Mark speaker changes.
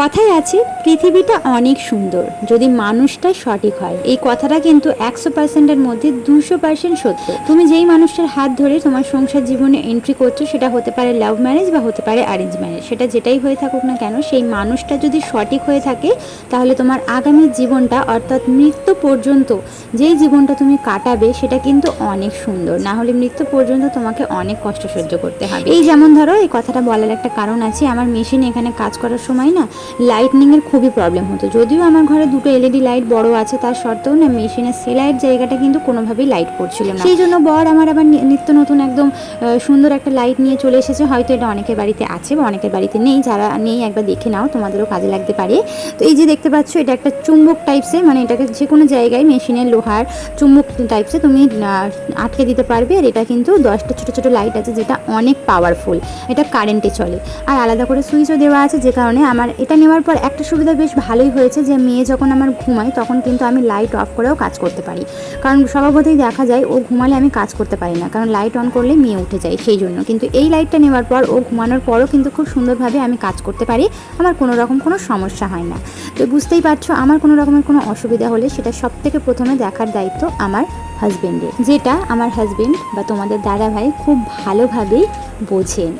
Speaker 1: কথায় আছে, পৃথিবীটা অনেক সুন্দর। যদি মানুষটা সঠিক হয়। এই কথাটা কিন্তু একশো পার্সেন্টের মধ্যে দুশো পার্সেন্ট সত্য। তুমি যেই মানুষটার হাত ধরে তোমার সংসার জীবনে এন্ট্রি করছ, সেটা হতে পারে লাভ ম্যারেজ বা হতে পারে অ্যারেঞ্জ ম্যারেজ সেটা যেটাই হয়ে থাকুক না কেন, সেই মানুষটা যদি সঠিক হয়ে থাকে, তাহলে তোমার আগামী জীবনটা, অর্থাৎ মৃত্যু পর্যন্ত, যেই জীবনটা তুমি কাটাবে, সেটা কিন্তু অনেক সুন্দর। না হলে মৃত্যু পর্যন্ত তোমাকে অনেক কষ্ট সহ্য করতে হবে। এই যেমন ধরো, এই কথাটা বলার একটা কারণ আছে। আমার মেশিন এখানে কাজ করার সময় না লাইটনিংয়ের খুবই প্রবলেম হতো। যদিও আমার ঘরে দুটো এলইডি লাইট বড় আছে, তার সত্ত্বেও না মেশিনের সেলাইয়ের জায়গাটা কিন্তু কোনোভাবেই লাইট পড়ছিল না। সেই জন্য বর আমার আবার নিত্য নতুন একদম সুন্দর একটা লাইট নিয়ে চলে এসেছে। হয়তো এটা অনেকের বাড়িতে আছে বা অনেকের বাড়িতে নেই। যারা নেই, একবার দেখে নাও, তোমাদেরও কাজে লাগতে পারে। তো এই যে দেখতে পাচ্ছ, এটা একটা চুম্বক টাইপসে মানে এটাকে যে কোনো জায়গায় মেশিনের লোহার চুম্বক টাইপসে তুমি আটকে দিতে পারবে। আর এটা কিন্তু দশটা ছোটো ছোটো লাইট আছে, যেটা অনেক পাওয়ারফুল এটা কারেন্টে চলে। আর আলাদা করে সুইচও দেওয়া আছে, যে কারণে আমার এটা নেওয়ার পর একটা সুবিধা বেশ ভালোই হয়েছে যে মেয়ে যখন আমার ঘুমায়, তখন কিন্তু আমি লাইট অফ করেও কাজ করতে পারি। কারণ স্বভাবতই দেখা যায় ও ঘুমালে আমি কাজ করতে পারি না, কারণ লাইট অন করলে মেয়ে উঠে যায় সেই জন্য। কিন্তু এই লাইটটা নেওয়ার পর ও ঘুমানোর পরও কিন্তু খুব সুন্দরভাবে আমি কাজ করতে পারি, আমার কোনো রকম কোনো সমস্যা হয় না। তো বুঝতেই পারছ, আমার কোনো রকমের কোনো অসুবিধা হলে সেটা সব থেকে প্রথমে দেখার দায়িত্ব আমার হাজবেন্ডের যেটা আমার হাজবেন্ড বা তোমাদের দাদা ভাই খুব ভালোভাবেই বোঝেন।